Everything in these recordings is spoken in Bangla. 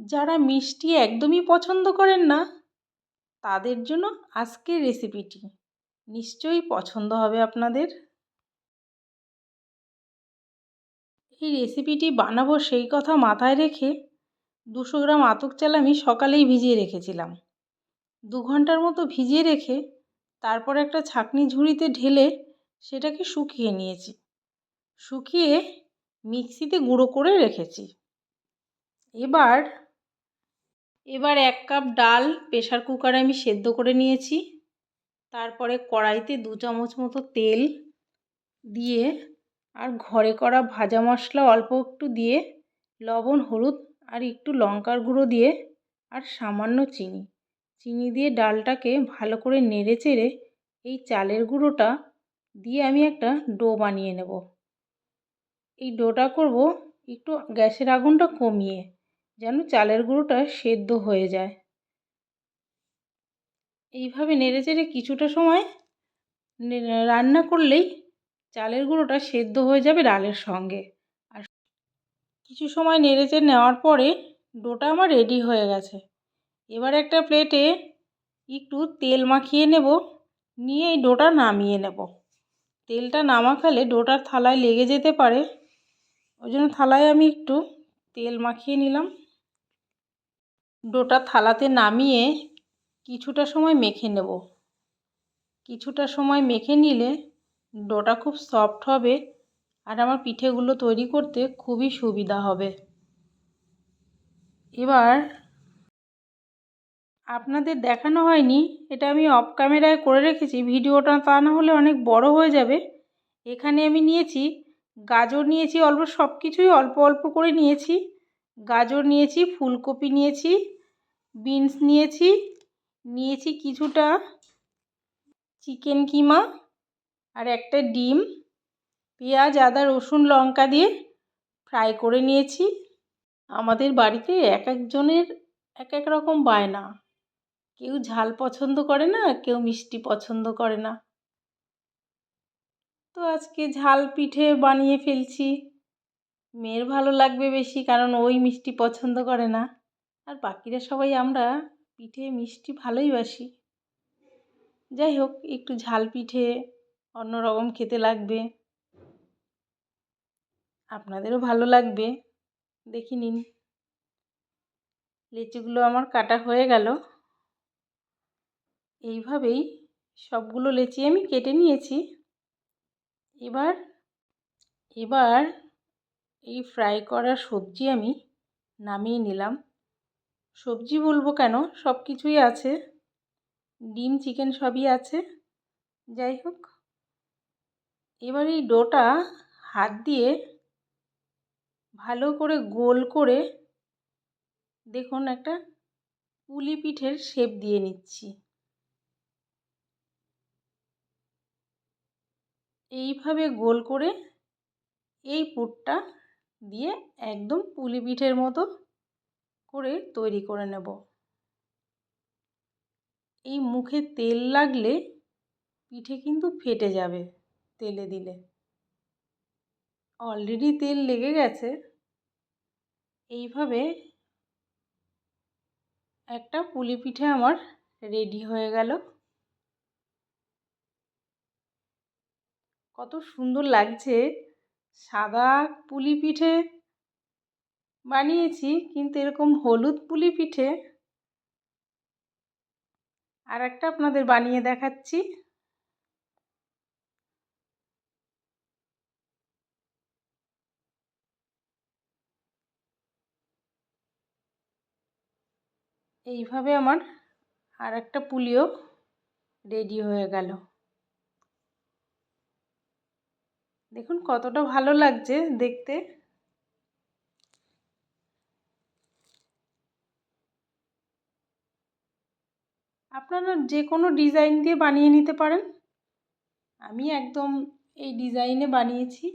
যারা মিষ্টি একদমই পছন্দ করেন না, তাদের জন্য আজকের রেসিপিটি নিশ্চয়ই পছন্দ হবে আপনাদের। এই রেসিপিটি বানাবো সেই কথা মাথায় রেখে দুশো গ্রাম আতক চাল আমি সকালেই ভিজিয়ে রেখেছিলাম। দু ঘণ্টার মতো ভিজিয়ে রেখে তারপর একটা ছাঁকনি ঝুড়িতে ঢেলে সেটাকে শুকিয়ে নিয়েছি। শুকিয়ে মিক্সিতে গুঁড়ো করে রেখেছি। এবার এবার এক কাপ ডাল প্রেশার কুকারে আমি সেদ্ধ করে নিয়েছি। তারপরে কড়াইতে দু চামচ মতো তেল দিয়ে আর ঘরে করা ভাজা মশলা অল্প একটু দিয়ে, লবণ, হলুদ আর একটু লঙ্কার গুঁড়ো দিয়ে আর সামান্য চিনি। চিনি দিয়ে ডালটাকে ভালো করে নেড়ে চেড়ে এই চালের গুঁড়োটা দিয়ে আমি একটা ডো বানিয়ে নেব। এই ডোটা করব একটু গ্যাসের আগুনটা কমিয়ে। যেন চালের গুঁড়োটা সেদ্ধ হয়ে যায়। এইভাবে নেড়ে চেড়ে কিছুটা সময় রান্না করলেই চালের গুঁড়োটা সেদ্ধ হয়ে যাবে ডালের সঙ্গে। আর কিছু সময় নেড়ে চেড়ে নেওয়ার পরে ডোটা আমার রেডি হয়ে গেছে। এবার একটা প্লেটে একটু তেল মাখিয়ে নেব, নিয়ে এই ডোটা নামিয়ে নেব। তেলটা না মাখালে ডোটার থালায় লেগে যেতে পারে। ওই জন্য থালায় আমি একটু তেল মাখিয়ে নিলাম। ডোটা থালাতে নামিয়ে কিছুটা সময় মেখে নেব। কিছুটা সময় মেখে নিলে ডোটা খুব সফট হবে আর আমার পিঠেগুলো তৈরি করতে খুবই সুবিধা হবে। এবার আপনাদের দেখানো হয়নি, এটা আমি অফ ক্যামেরায় করে রেখেছি, ভিডিওটা তা না হলে অনেক বড় হয়ে যাবে। এখানে আমি নিয়েছি, গাজর নিয়েছি, অল্প সব কিছুই অল্প অল্প করে নিয়েছি। গাজর নিয়েছি, ফুলকপি নিয়েছি, বিনস নিয়েছি নিয়েছি কিছুটা চিকেন কিমা আর একটা ডিম, পেঁয়াজ, আদা, রসুন, লঙ্কা দিয়ে ফ্রাই করে নিয়েছি। আমাদের বাড়িতে এক একজনের এক এক রকম বায়না। কেউ ঝাল পছন্দ করে না, কেউ মিষ্টি পছন্দ করে না। তো আজকে ঝাল পিঠে বানিয়ে ফেলছি। মেয়ের ভালো লাগবে বেশি, কারণ ওই মিষ্টি পছন্দ করে না। আর বাকিরা সবাই আমরা পিঠে মিষ্টি ভালোই বাসি। যাই হোক, একটু ঝাল পিঠে, অন্য রকম খেতে লাগবে। আপনাদেরও ভালো লাগবে। দেখি নিন। লিচুগুলো আমার কাটা হয়ে গেল। এইভাবেই সবগুলো লেচি আমি কেটে নিয়েছি। এবার এবার এই ফ্রাই করা সবজি আমি নামিয়ে নিলাম। সবজি বলব কেন? সব কিছুই আছে। ডিম চিকেন সবই আছে। যাই হোক, এবার এই ডোটা হাত দিয়ে ভালো করে গোল করে দেখুন একটা পুলি পিঠের শেপ দিয়ে নিচ্ছি। এইভাবে গোল করে এই পুরটা দিয়ে একদম পুলি পিঠের মতো করে তৈরি করে নেব। এই মুখে তেল লাগলে পিঠে কিন্তু ফেটে যাবে তেলে দিলে। অলরেডি তেল লেগে গেছে। এইভাবে একটা পুলি পিঠে আমার রেডি হয়ে গেল। কত সুন্দর লাগছে সাদা পুলি পিঠে বানিয়েছি, কিন্তু এরকম হলুদ পুলি পিঠে আর একটা আপনাদের বানিয়ে দেখাচ্ছি। এইভাবে আমার আর একটা পুলিও রেডি হয়ে গেল। দেখুন কতটা ভালো লাগছে দেখতে। আপনারা যে কোনো ডিজাইন দিয়ে বানিয়ে নিতে পারেন। আমি একদম এই ডিজাইনে বানিয়েছি।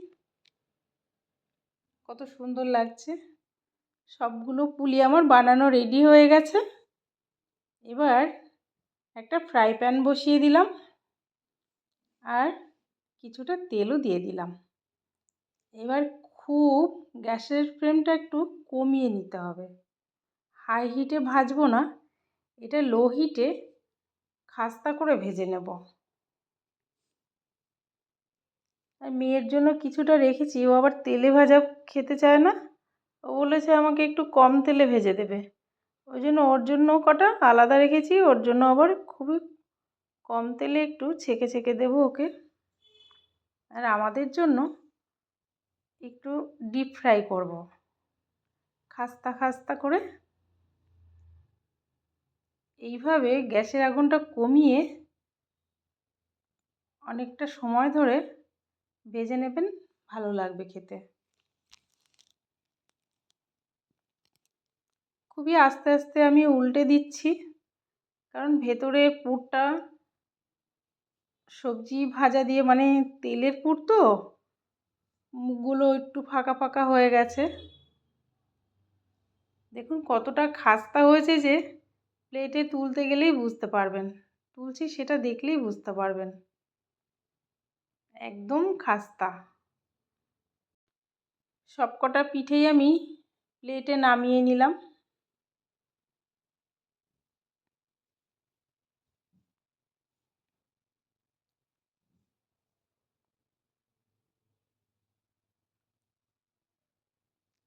কত সুন্দর লাগছে। সবগুলো পুলি আমার বানানো রেডি হয়ে গেছে। এবার একটা ফ্রাই প্যান বসিয়ে দিলাম। আর কিছুটা তেলও দিয়ে দিলাম। এবার খুব গ্যাসের ফ্লেমটা একটু কমিয়ে নিতে হবে। হাই হিটে ভাজবো না, এটা লো হিটে খাস্তা করে ভেজে নেব। আর মেয়ের জন্য কিছুটা রেখেছি, ও আবার তেলে ভাজা খেতে চায় না। ও বলেছে আমাকে একটু কম তেলে ভেজে দেবে। ওই জন্য ওর জন্য কটা আলাদা রেখেছি, ওর জন্য আবার খুবই কম তেলে একটু ছেঁকে ছেঁকে দেবো ওকে। আর আমাদের জন্য একটু ডিপ ফ্রাই করব। খাস্তা খাস্তা করে এইভাবে গ্যাসের আগুনটা কমিয়ে অনেকটা সময় ধরে ভেজে নেবেন, ভালো লাগবে খেতে। খুবই আস্তে আস্তে আমি উল্টে দিচ্ছি, কারণ ভেতরে পুরটা সবজি ভাজা দিয়ে মানে তেলের পুর তো, মুখগুলো একটু ফাঁকা ফাঁকা হয়ে গেছে। দেখুন কতটা খাস্তা হয়েছে যে প্লেটে তুলতে গেলেই বুঝতে পারবেন। তুলছি সেটা দেখলেই বুঝতে পারবেন। একদম খাস্তা। সবকটা পিঠেই আমি প্লেটে নামিয়ে নিলাম।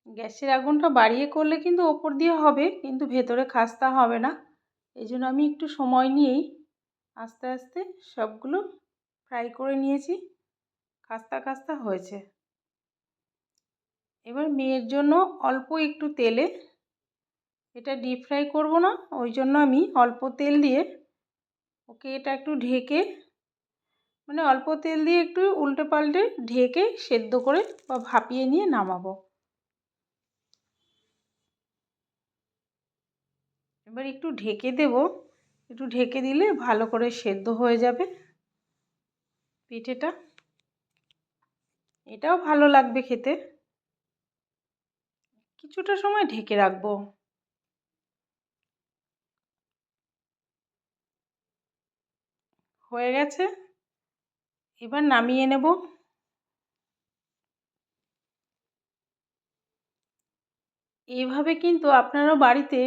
গ্যাসের আগুনটা বাড়িয়ে করলে কিন্তু ওপর দিয়ে হবে, কিন্তু ভেতরে খাস্তা হবে না। এই জন্য আমি একটু সময় নিয়েই আস্তে আস্তে সবগুলো ফ্রাই করে নিয়েছি। খাস্তা খাস্তা হয়েছে। এবার মেয়ের জন্য অল্প একটু তেলে, এটা ডিপ ফ্রাই করব না, ওই জন্য আমি অল্প তেল দিয়ে ওকে এটা একটু ঢেকে মানে অল্প তেল দিয়ে একটু উল্টে পাল্টে ঢেকে সেদ্ধ করে বা ভাপিয়ে নিয়ে নামাবো। এবার একটু ঢেকে দেব। একটু ঢেকে দিলে ভালো করে সেদ্ধ হয়ে যাবে পিঠেটা। এটাও ভালো লাগবে খেতে। কিছুটা সময় ঢেকে রাখব। হয়ে গেছে। এবার নামিয়ে নেব। এইভাবে কিন্তু আপনারাও বাড়িতে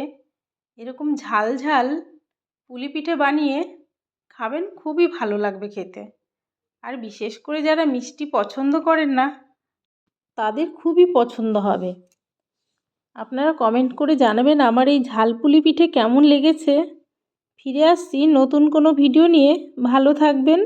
এরকম ঝাল ঝাল পুলি পিঠে বানিয়ে খাবেন খুবই ভালো লাগবে খেতে। আর বিশেষ করে যারা মিষ্টি পছন্দ করেন না, তাদের খুবই পছন্দ হবে। আপনারা কমেন্ট করে জানাবেন আমার এই ঝাল পুলি পিঠে কেমন লেগেছে। ফিরে আসছি নতুন কোনো ভিডিও নিয়ে। ভালো থাকবেন।